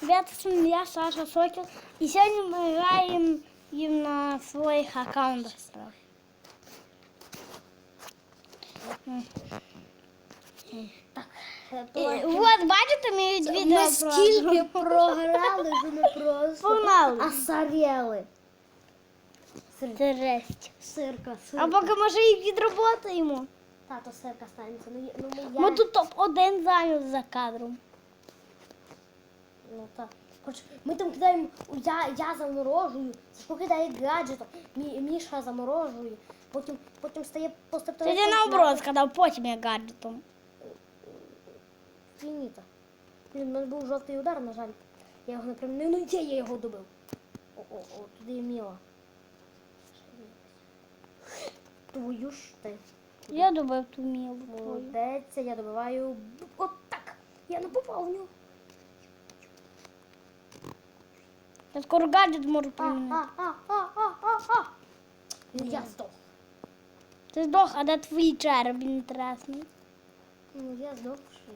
Ребята, с вами я, Саша Сокіл. І сьогодні ми граємо їм на своїх аккаунтах. І, от, бачите, ми від Ми скільки програли, що ми просто Погнали. осарели. Жесть. Сирка, А сирка. поки може і відроботаємо. Тато сирка станеться. Ну, я- ну, ми, я... Ми тут топ-1 зайняли за кадром. Ну так. Хоч ми там кидаємо, я, я заморожую, Сашко кидає гаджетом, Мі, Міша заморожує, потім, потім стає поступово. Тоді наоборот сказав, потім я гаджетом. Фініта. Блін, у мене був жовтий удар, на жаль. Я його не ну де я його добив. О, о, туди є міла. Твою ж ти. Я добив ту мілу. Молодець, я добиваю. б- От так. Я не попав в нього. Я скоро гаджет можу а. Я здох. Ти здох, а де твій череп інтересний? Ну, я здохший.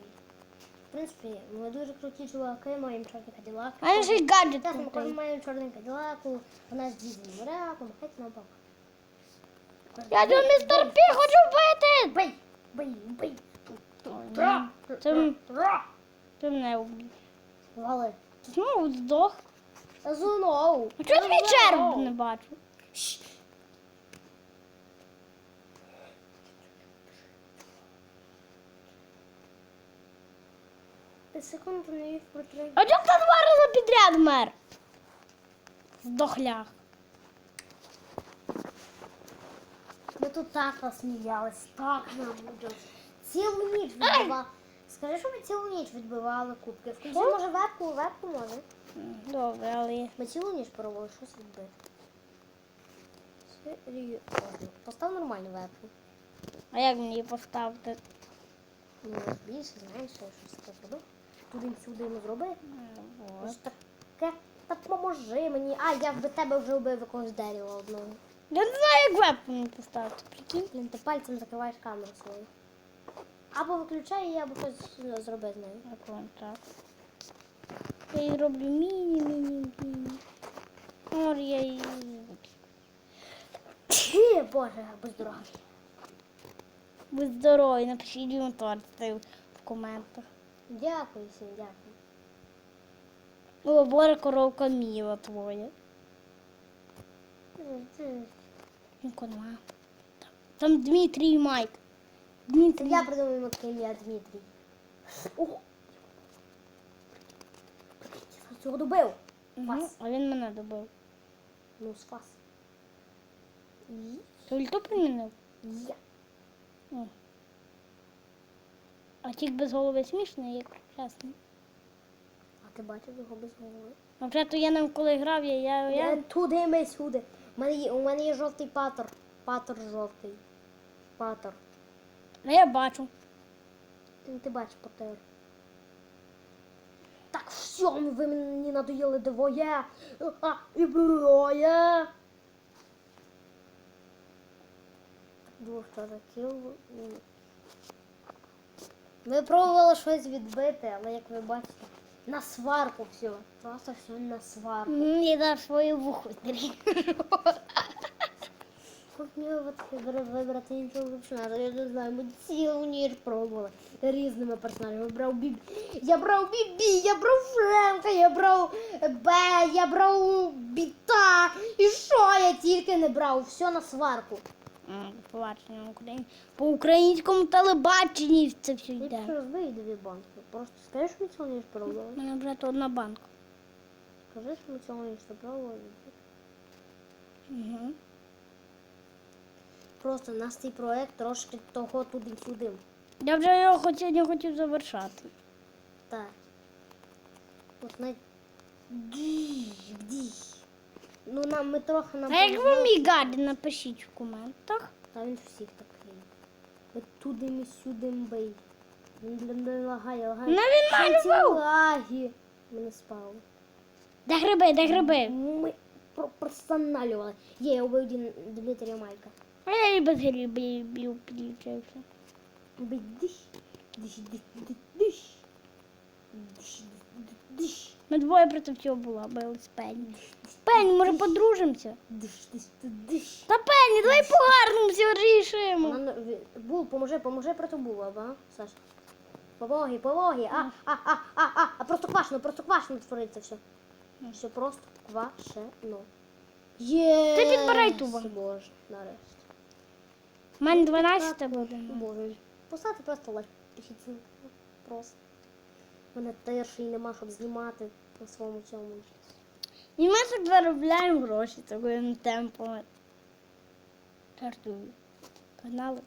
В принципі, ми дуже круті чуваки, маємо чорний каділак. А він ще й гаджет Так, ми маємо чорний каділаку, у нас дізель моряку, махайте на бок. Я до містер Пі хочу вбити! Бей, бей. Ой, ні. Це, це мене вбив. Вали. Знову здох. Знову. А чого твій череп не бачу? Секунду не їх протримав. А чого ти два рази підряд мер? Здохлях. Ми тут так насміялись, так нам буде. Цілу ніч відбивали. Скажи, що ми цілу ніч відбивали кубки. Включи, може, вебку, вебку може. Добре, але Ми цілу ніч пробували щось відбити. Серйозно. Постав нормальну вебку. а як мені її поставити? Ну, більше, знаєш, що щось таке зробив. Туди-сюди йому зроби. Ось таке. Та поможи мені. А, я би тебе вже вбив якогось дерева одного. Я не знаю, як вебку мені поставити. Прикинь. Блін, ти пальцем закриваєш камеру свою. Або виключай її, або щось зроби з нею. Вам так? Я її роблю міні-міні-міні. Ор, я її... Чи, Боже, будь здоровий. Будь здоровий, напишіть торт в коментах. Дякую всім, дякую. О, Боже, коровка міла твоя. Нема. Там- Дмитрій і Майк. Дмитрій. Я Дмитрій. Ого! Я цього добив. Фас. А він мене добив. Ну, спас. І Ти ульту примінив? я. А тік без голови смішний, як чесно. А ти бачив його без голови? Вже то я ним коли грав, я, я, Я... Туди ми сюди. У мене є, у мене є жовтий патер. Патер жовтий. Патер. А я бачу. Ти, ти бачиш патер. Все, ви мені надоїли двоє. А, і двоє. Двох чоловіків. Ми пробували щось відбити, але як ви бачите, на сварку все. Просто все на сварку. Мені дав свою вуху зріжу. Хоч мені вибрати іншого персонажа, я не знаю, ми цілу ніч пробували різними персонажами. Я брав Бібі, я брав Бібі, я брав Френка, я брав Б, я брав Біта. І що я тільки не брав? Все на сварку. Побачення Україні. По українському телебаченні це все Я йде. пишу розбий дві банки. Просто скажи, що ми цілу ніч У пробували. мене вже то одна банка. Скажи, що ми цілу ніч пробували. Угу. Просто нас цей проект трошки того туди-сюди. Я вже його хотів, не хотів завершати. Так. От на Ді, ді. Ну нам ми трохи нам А як вам мій гаджет, напишіть в коментах. Та він всіх такий. От туди ми сюди бей. Він не лагає, лагає. Ну, він вбив. лаги. Ми не спали. Де гриби, де гриби? Ми про- персоналювали. Є, я убив Дмитрія Майка. А я і без грибів диш. Ми двоє проти цього була, били з Пенні. Пенні, може подружимося? Та Пенні, давай погарнемося, рішимо. Нам, ві- Бул, поможи, поможи проти була, ба, Саш? Пологі, пологі, а, а, а, а, а, а просто квашено, просто квашено твориться все. Все просто квашено. Є. Ти підбирай туба. Боже, нарешті. У мене 12 буде. Боже. Поставте просто лайк. Пишіть. Просто. У мене теж і нема, щоб знімати на своєму цьому. І ми так заробляємо гроші таким темпом. Жартую. Канали.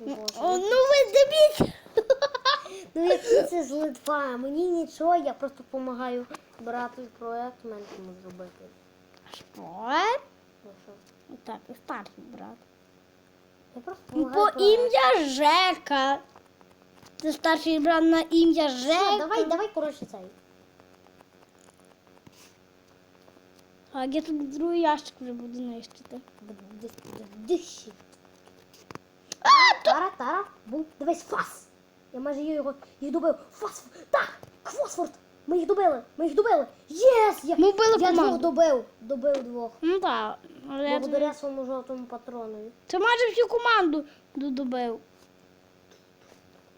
Боже. О, ну ви дивіться. Ну які це з Литва? Мені нічого, я просто допомагаю брати проект, мене тому зробити. Що? Ну що? Так, і старший брат. Я просто По допомагаю ім'я Жека. Це старший брат на ім'я Все, давай, давай, коротше, цей. А я тут другий ящик вже буду нищити. Дищі. Тара, Тара, бум, давай фас. Я майже його їх добив. Фас, так, Фосфорд. Ми їх добили, ми їх добили. Єс! Я, Ми вбили я двох команду. добив, добив двох. Ну так. Але я тобі- Благодаря своєму жовтому патронові. Це майже всю команду додобив.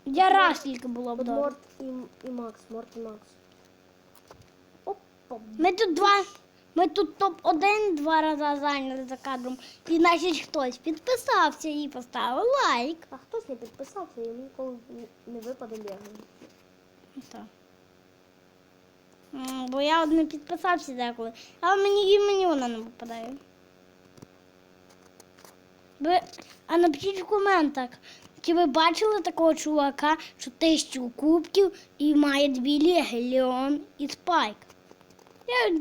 Я раз тільки була От вдома. Морт і, і Макс, Морт і Макс. Опа. Ми тут два. Ми тут топ-1 два рази зайняли за кадром. І значить хтось підписався і поставив лайк. А хтось не підписався, йому ніколи не- не випаде лего. Так. М, Бо я от не підписався деколи. Але мені і мені вона не випадає. Ви, а напишіть в коментах, чи ви бачили такого чувака, що тисячу кубків і має дві ліги Леон і Спайк. Я,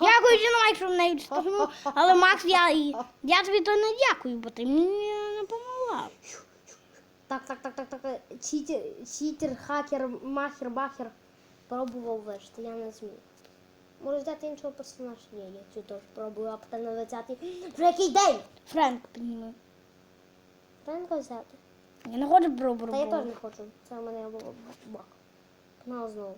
дякую, що лайк, що мене відштовхнув, але Макс, я, я тобі то не дякую, бо ти мені не допомогла. Так, так, так, так, так. Читер, читер, хакер, махер, бахер. Пробував вижити, я не зміг. Можу взяти іншого персонажа? Ні, я цю теж пробую, а потім на 20-й. Вже який день? Френк підніми. Френка взяти. Я не хочу Та я теж не хочу. Це у мене було бак. Погнали знову.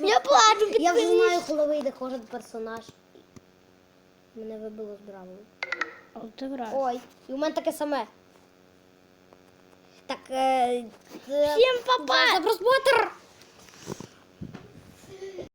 Я плачу Я вже знаю, коли вийде кожен персонаж. Мене вибило з бравою. О, ти граєш. Ой, і у мене таке саме. Так, е, Всім па-па! За просмотр!